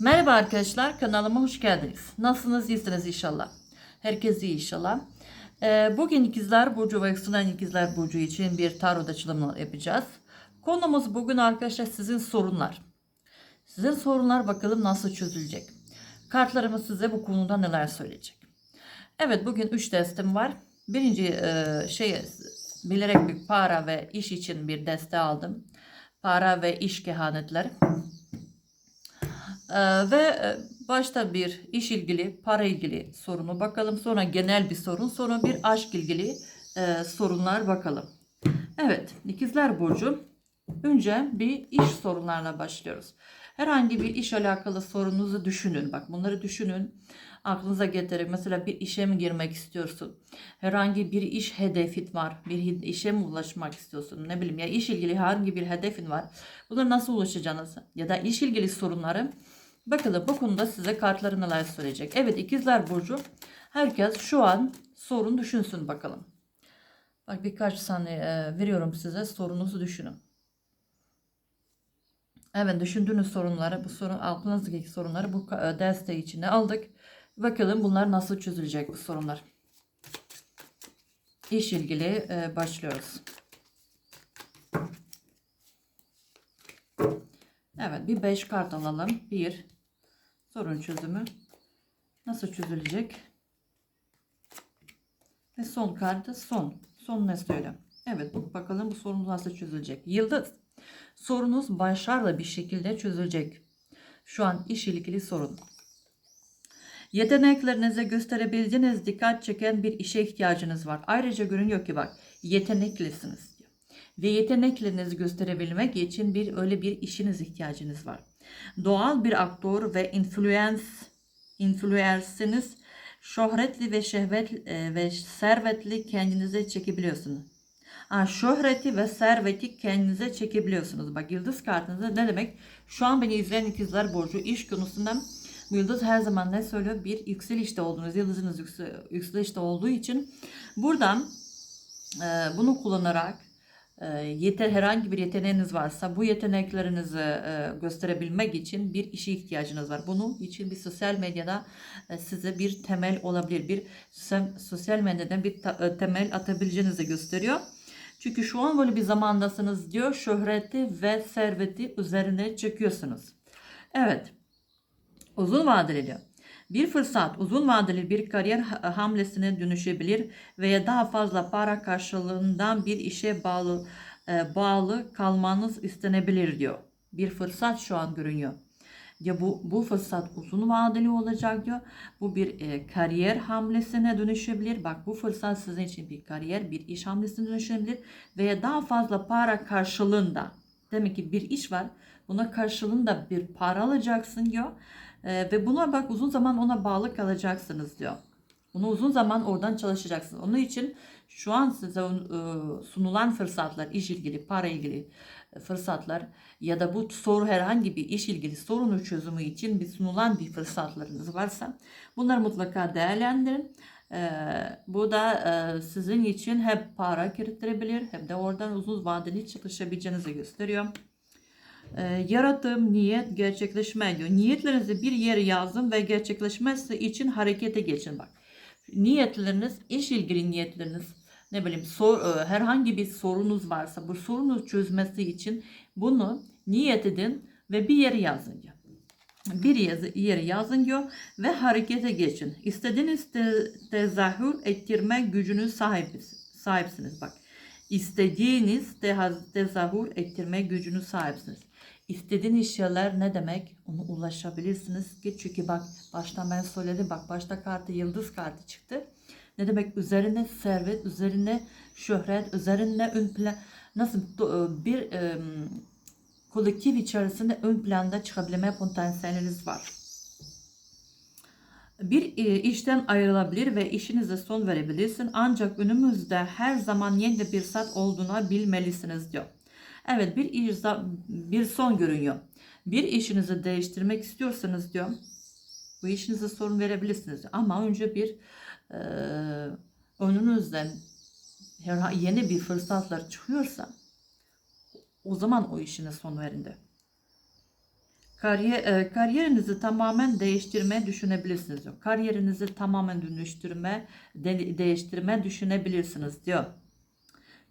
Merhaba arkadaşlar kanalıma hoş geldiniz. Nasılsınız iyisiniz inşallah. Herkes iyi inşallah. Ee, bugün ikizler burcu ve yükselen ikizler burcu için bir tarot açılımı yapacağız. Konumuz bugün arkadaşlar sizin sorunlar. Sizin sorunlar bakalım nasıl çözülecek. Kartlarımız size bu konuda neler söyleyecek. Evet bugün 3 testim var. Birinci e, şey bilerek bir para ve iş için bir deste aldım. Para ve iş kehanetleri. Ee, ve e, başta bir iş ilgili, para ilgili sorunu bakalım. Sonra genel bir sorun, sonra bir aşk ilgili e, sorunlar bakalım. Evet, ikizler burcu. Önce bir iş sorunlarına başlıyoruz. Herhangi bir iş alakalı sorununuzu düşünün. Bak bunları düşünün. Aklınıza getirin. Mesela bir işe mi girmek istiyorsun? Herhangi bir iş hedefin var. Bir işe mi ulaşmak istiyorsun? Ne bileyim ya iş ilgili herhangi bir hedefin var. Bunlara nasıl ulaşacağınız ya da iş ilgili sorunları Bakalım bu konuda size kartları neler söyleyecek. Evet ikizler burcu. Herkes şu an sorun düşünsün bakalım. Bak birkaç saniye e, veriyorum size sorunuzu düşünün. Evet düşündüğünüz sorunları bu sorun aklınızdaki sorunları bu e, deste içine aldık. Bakalım bunlar nasıl çözülecek bu sorunlar. İş ilgili e, başlıyoruz. Evet bir 5 kart alalım. 1 sorun çözümü nasıl çözülecek? Ve son kartı son. Son ne söyle? Evet bakalım bu sorun nasıl çözülecek? Yıldız. Sorunuz başarılı bir şekilde çözülecek. Şu an iş ilgili sorun. Yeteneklerinize gösterebileceğiniz dikkat çeken bir işe ihtiyacınız var. Ayrıca görünüyor ki bak yeteneklisiniz diyor. Ve yeteneklerinizi gösterebilmek için bir öyle bir işiniz ihtiyacınız var. Doğal bir aktör ve influence influencersiniz. Şöhretli ve şehvet e, ve servetli kendinize çekebiliyorsunuz. Ha, şöhreti ve serveti kendinize çekebiliyorsunuz. Bak yıldız kartınızda ne demek? Şu an beni izleyen ikizler burcu iş konusundan bu yıldız her zaman ne söylüyor? Bir yükselişte olduğunuz, yıldızınız yükselişte olduğu için buradan e, bunu kullanarak yeter herhangi bir yeteneğiniz varsa bu yeteneklerinizi e, gösterebilmek için bir işe ihtiyacınız var. Bunun için bir sosyal medyada e, size bir temel olabilir. Bir sosyal medyadan bir temel atabileceğinizi gösteriyor. Çünkü şu an böyle bir zamandasınız diyor. Şöhreti ve serveti üzerine çekiyorsunuz. Evet. Uzun vadeli diyor. Bir fırsat uzun vadeli bir kariyer hamlesine dönüşebilir veya daha fazla para karşılığından bir işe bağlı e, bağlı kalmanız istenebilir diyor. Bir fırsat şu an görünüyor. Ya bu bu fırsat uzun vadeli olacak diyor. Bu bir e, kariyer hamlesine dönüşebilir. Bak bu fırsat sizin için bir kariyer, bir iş hamlesine dönüşebilir veya daha fazla para karşılığında. Demek ki bir iş var. Buna karşılığında bir para alacaksın diyor. E, ve buna bak uzun zaman ona bağlı kalacaksınız diyor. Bunu uzun zaman oradan çalışacaksınız. Onun için şu an size e, sunulan fırsatlar, iş ilgili, para ilgili e, fırsatlar ya da bu soru herhangi bir iş ilgili sorunu çözümü için bir sunulan bir fırsatlarınız varsa bunları mutlaka değerlendirin. Ee, bu da e, sizin için hep para gerektirebilir hem de oradan uzun vadeli çalışabileceğinizi gösteriyor. Ee, yaratım, niyet, gerçekleşme diyor. Niyetlerinizi bir yere yazın ve gerçekleşmesi için harekete geçin bak. Niyetleriniz, iş ilgili niyetleriniz, ne bileyim sor, e, herhangi bir sorunuz varsa bu sorunu çözmesi için bunu niyet edin ve bir yere yazın diyor. Bir yere yazın diyor ve harekete geçin. İstediğiniz te tezahür ettirme gücünü sahipsiniz. Bak istediğiniz tezahür ettirme gücünü sahipsiniz. İstediğiniz şeyler ne demek? Onu ulaşabilirsiniz. Çünkü bak baştan ben söyledim. Bak başta kartı yıldız kartı çıktı. Ne demek? Üzerine servet, üzerine şöhret, üzerine ön plan nasıl e, bir e, kolektif içerisinde ön planda çıkabilme potansiyeliniz var. Bir e, işten ayrılabilir ve işinize son verebilirsin. Ancak önümüzde her zaman yeni bir saat olduğuna bilmelisiniz diyor. Evet bir iş, bir son görünüyor. Bir işinizi değiştirmek istiyorsanız diyor. Bu işinize sorun verebilirsiniz. Ama önce bir e, önünüzden yeni bir fırsatlar çıkıyorsa o zaman o işine son verin de. Kariyer, e, kariyerinizi tamamen değiştirme düşünebilirsiniz diyor. Kariyerinizi tamamen dönüştürme, de- değiştirme düşünebilirsiniz diyor.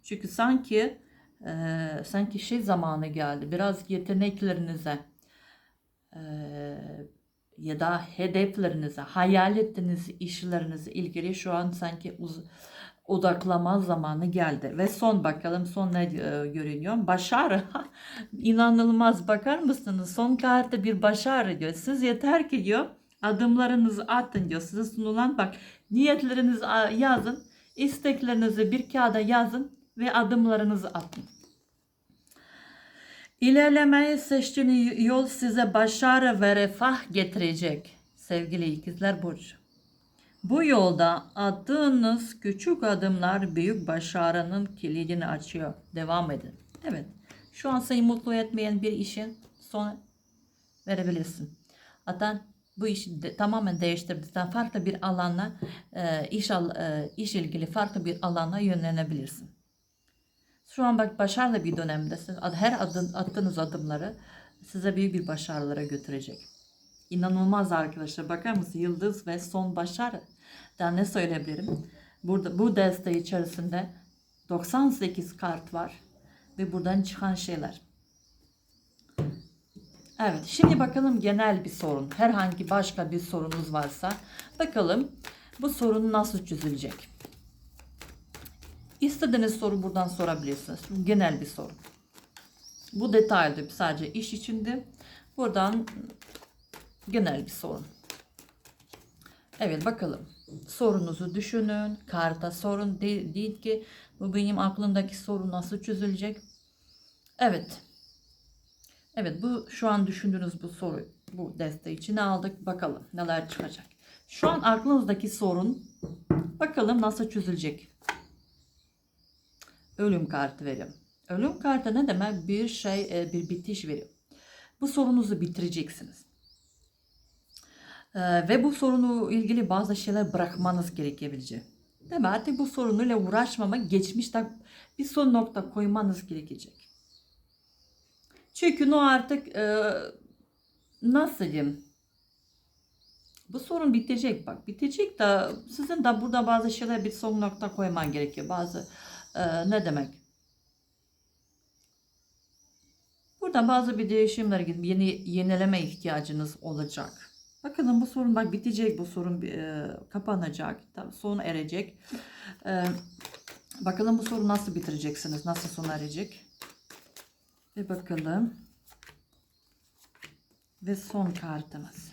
Çünkü sanki e, sanki şey zamanı geldi. Biraz yeteneklerinize e, ya da hedeflerinize, hayal ettiğiniz işlerinize ilgili şu an sanki uz- odaklama zamanı geldi. Ve son bakalım son ne e, görünüyor? Başarı. İnanılmaz bakar mısınız? Son kartı bir başarı diyor. Siz yeter ki diyor adımlarınızı atın diyor. Size sunulan bak niyetlerinizi yazın. isteklerinizi bir kağıda yazın ve adımlarınızı atın. İlerlemeyi seçtiğiniz yol size başarı ve refah getirecek. Sevgili ikizler Burcu. Bu yolda attığınız küçük adımlar büyük başarının kilidini açıyor. Devam edin. Evet. Şu an seni mutlu etmeyen bir işin sona verebilirsin. Hatta bu işi de, tamamen değiştirdikten farklı bir alana e, iş, al, e, iş ilgili farklı bir alana yönlenebilirsin. Şu an bak başarılı bir dönemdesin. Ad- Her adım, attığınız adımları size büyük bir başarılara götürecek. İnanılmaz arkadaşlar. Bakar mısın? Yıldız ve son başarı. Daha ne söyleyebilirim? Burada bu deste içerisinde 98 kart var ve buradan çıkan şeyler. Evet, şimdi bakalım genel bir sorun. Herhangi başka bir sorunuz varsa bakalım bu sorun nasıl çözülecek? İstediğiniz soru buradan sorabilirsiniz. Genel bir soru. Bu detaylı sadece iş içinde. Buradan genel bir sorun. Evet bakalım. Sorunuzu düşünün. Karta sorun değil, değil ki bu benim aklımdaki sorun nasıl çözülecek? Evet. Evet bu şu an düşündüğünüz bu soru bu deste içine aldık. Bakalım neler çıkacak. Şu an aklınızdaki sorun bakalım nasıl çözülecek. Ölüm kartı veriyor. Ölüm kartı ne demek? Bir şey, e, bir bitiş veriyor. Bu sorunuzu bitireceksiniz. Ee, ve bu sorunu ilgili bazı şeyler bırakmanız gerekebilecek. Değil mi? Artık bu sorunuyla uğraşmamak, geçmişten bir son nokta koymanız gerekecek. Çünkü o artık e, nasıl diyeyim? Bu sorun bitecek bak. Bitecek de sizin de burada bazı şeyler bir son nokta koyman gerekiyor. Bazı e, ne demek? Burada bazı bir değişimler gibi yeni yenileme ihtiyacınız olacak. Bakalım bu sorun bak bitecek bu sorun e, kapanacak. Tabii sona erecek. E, bakalım bu sorunu nasıl bitireceksiniz? Nasıl sona erecek? Ve bakalım. Ve son kartımız.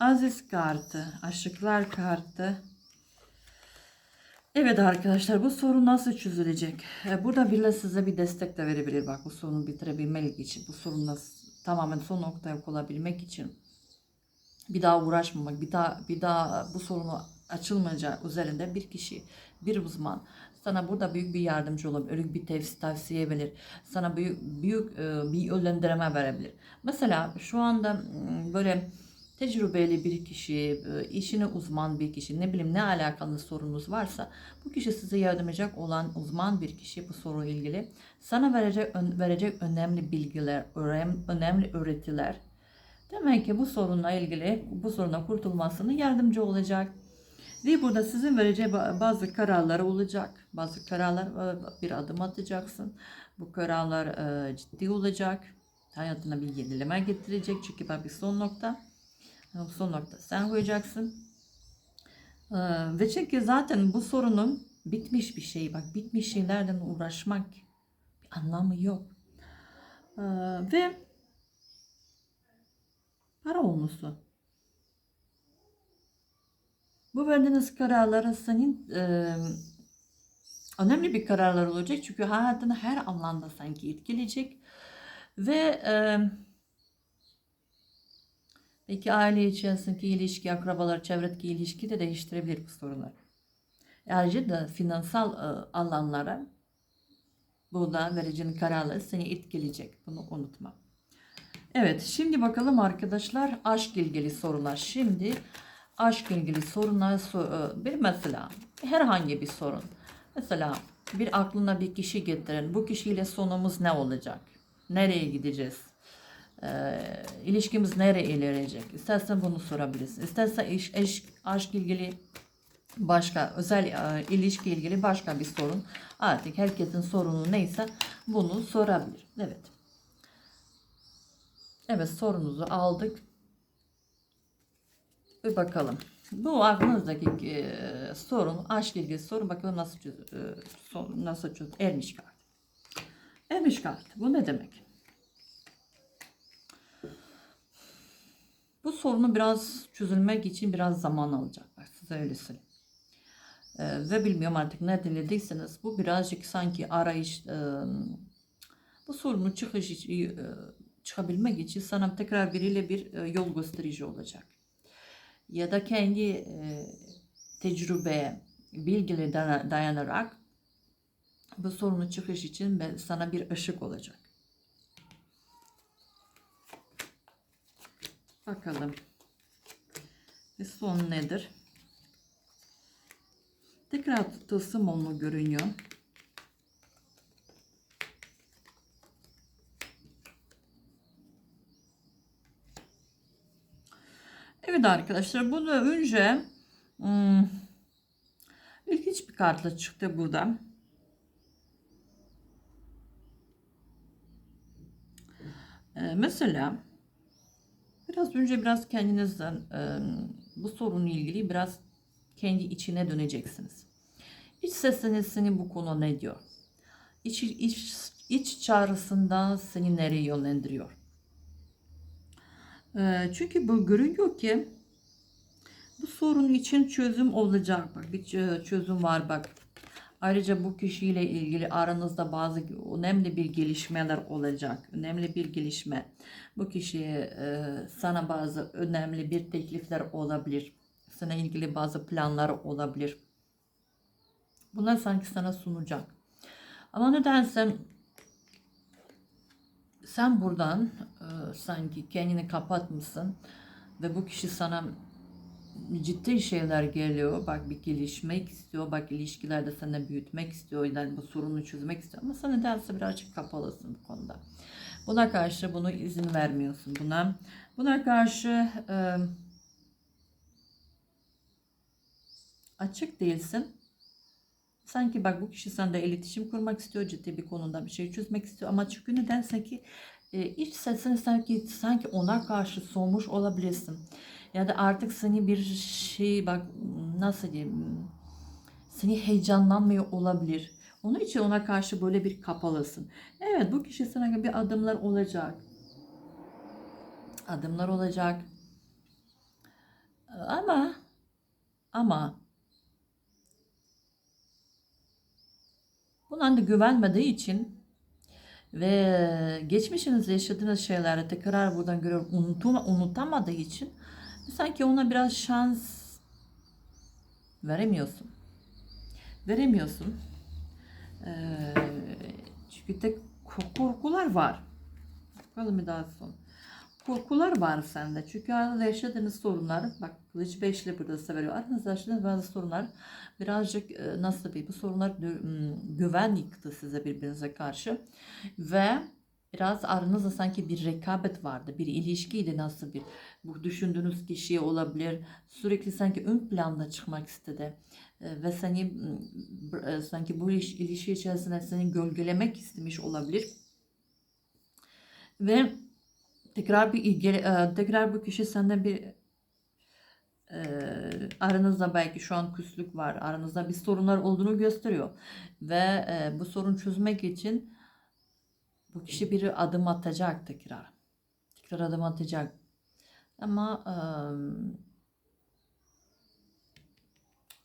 Aziz kartı, aşıklar kartı. Evet arkadaşlar bu sorun nasıl çözülecek? E, Burada birileri size bir destek de verebilir. Bak bu sorunu bitirebilmek için, bu sorun nasıl tamamen son noktaya koyabilmek için bir daha uğraşmamak, bir daha bir daha bu sorunu açılmayacağı üzerinde bir kişi, bir uzman sana burada büyük bir yardımcı olabilir, büyük bir tavsiye, tavsiye verir, sana büyük büyük e, bir yönlendirme verebilir. Mesela şu anda böyle tecrübeli bir kişi, e, işine uzman bir kişi, ne bileyim ne alakalı sorunuz varsa bu kişi size yardım edecek olan uzman bir kişi bu soruyla ilgili sana verecek verecek önemli bilgiler, önem- önemli öğretiler Demek ki bu sorunla ilgili bu soruna kurtulmasını yardımcı olacak. Ve burada sizin vereceği ba- bazı kararlar olacak. Bazı kararlar e, bir adım atacaksın. Bu kararlar e, ciddi olacak. Hayatına bir yenileme getirecek. Çünkü bak bir son nokta. E, Bu son nokta sen koyacaksın. E, Ve çünkü zaten bu sorunun bitmiş bir şey. Bak bitmiş şeylerden uğraşmak bir anlamı yok. E, Ve para olmuşsun. Bu verdiğiniz kararları senin e, önemli bir kararlar olacak. Çünkü hayatını her alanda sanki etkileyecek. Ve e, belki aile içerisindeki ilişki, akrabalar, çevredeki ilişki de değiştirebilir bu sorunlar. Ayrıca da finansal e, alanlara burada vereceğin kararlar seni etkileyecek. Bunu unutma. Evet, şimdi bakalım arkadaşlar aşk ilgili sorular. Şimdi aşk ilgili sorunlar so- e, bir mesela herhangi bir sorun. Mesela bir aklına bir kişi getirin. Bu kişiyle sonumuz ne olacak? Nereye gideceğiz? E, ilişkimiz nereye ilerleyecek? İstersen bunu sorabilirsin. İstersen iş, eş, aşk ilgili başka özel e, ilişki ilgili başka bir sorun. Artık herkesin sorunu neyse bunu sorabilir. Evet. Evet sorunuzu aldık. Bir bakalım. Bu aklınızdaki e, sorun, aşk ilgili sorun bakalım nasıl çöz, e, sorun nasıl çöz, ermiş kart. Ermiş kart. Bu ne demek? Bu sorunu biraz çözülmek için biraz zaman alacak. Size öyle söyleyeyim. Ee, ve bilmiyorum artık ne dinlediyseniz bu birazcık sanki arayış e, bu sorunun çıkış e, çıkabilmek için sana tekrar biriyle bir e, yol gösterici olacak. Ya da kendi e, tecrübeye, bilgile dana- dayanarak bu sorunun çıkış için sana bir ışık olacak. Bakalım. Ve son nedir? Tekrar tılsım olma görünüyor. Evet arkadaşlar bunu önce hmm, ilginç bir kartla çıktı burada. Ee, mesela biraz önce biraz kendinizden e, bu sorunla ilgili biraz kendi içine döneceksiniz. İç sesiniz seni bu konu ne diyor? İç, iç, iç çağrısından seni nereye yönlendiriyor? Ee, çünkü bu görünüyor ki bu sorun için çözüm olacak. Bak bir çö- çözüm var bak. Ayrıca bu kişiyle ilgili aranızda bazı önemli bir gelişmeler olacak. Önemli bir gelişme. Bu kişiye e, sana bazı önemli bir teklifler olabilir. Sana ilgili bazı planlar olabilir. Bunlar sanki sana sunacak. Ama nedense sen buradan e, sanki kendini kapatmışsın ve bu kişi sana ciddi şeyler geliyor. Bak bir gelişmek istiyor. Bak ilişkilerde sana büyütmek istiyor. Yani bu sorunu çözmek istiyor. Ama sen nedense birazcık kapalısın bu konuda. Buna karşı bunu izin vermiyorsun buna. Buna karşı e, açık değilsin. Sanki bak bu kişi sende iletişim kurmak istiyor, ciddi bir konuda bir şey çözmek istiyor ama çünkü nedense ki e, iç sesini sanki sanki ona karşı soğumuş olabilirsin. Ya da artık seni bir şey bak nasıl diyeyim seni heyecanlanmıyor olabilir. Onun için ona karşı böyle bir kapalısın. Evet bu kişi sana bir adımlar olacak. Adımlar olacak. Ama ama Buna da güvenmediği için ve geçmişinizde yaşadığınız şeyleri tekrar buradan görüp unutamadığı için sanki ona biraz şans veremiyorsun. Veremiyorsun. Ee, çünkü tek korkular var. Bakalım bir daha son. Korkular var sende. Çünkü arada yaşadığınız sorunlar, bak kılıç beşli burada size veriyor. Aranızda yaşadığınız bazı sorunlar birazcık e, nasıl bir bu sorunlar gü- m, güven yıktı size birbirinize karşı. Ve biraz aranızda sanki bir rekabet vardı. Bir ilişkiydi nasıl bir. Bu düşündüğünüz kişi olabilir. Sürekli sanki ön planda çıkmak istedi. E, Ve seni b- e, sanki bu iş, ilişki içerisinde seni gölgelemek istemiş olabilir. Ve tekrar bir e, tekrar bu kişi senden bir e, aranızda belki şu an küslük var, aranızda bir sorunlar olduğunu gösteriyor ve e, bu sorun çözmek için bu kişi bir adım atacak tekrar, tekrar adım atacak. Ama e,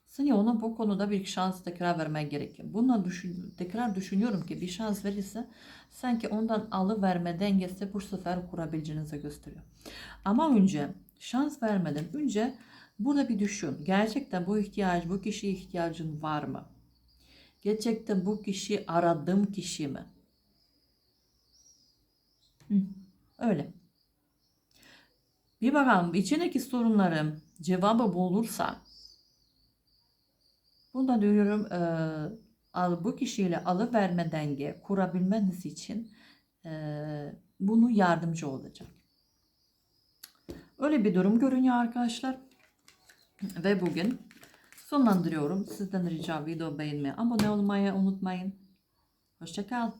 seni ona bu konuda bir şans tekrar vermek gerekiyor. Bununla düşün, tekrar düşünüyorum ki bir şans verirse sanki ondan alıverme dengesi bu sefer kurabileceğinizi gösteriyor. Ama önce şans vermeden önce burada bir düşün. Gerçekten bu ihtiyaç, bu kişiye ihtiyacın var mı? Gerçekten bu kişi aradığım kişi mi? Öyle. Bir bakalım içindeki sorunların cevabı bulursa Bunda diyorum e, al, bu kişiyle alıverme denge kurabilmeniz için e, bunu yardımcı olacak. Öyle bir durum görünüyor arkadaşlar. Ve bugün sonlandırıyorum. Sizden rica video beğenmeyi, abone olmayı unutmayın. Hoşçakal.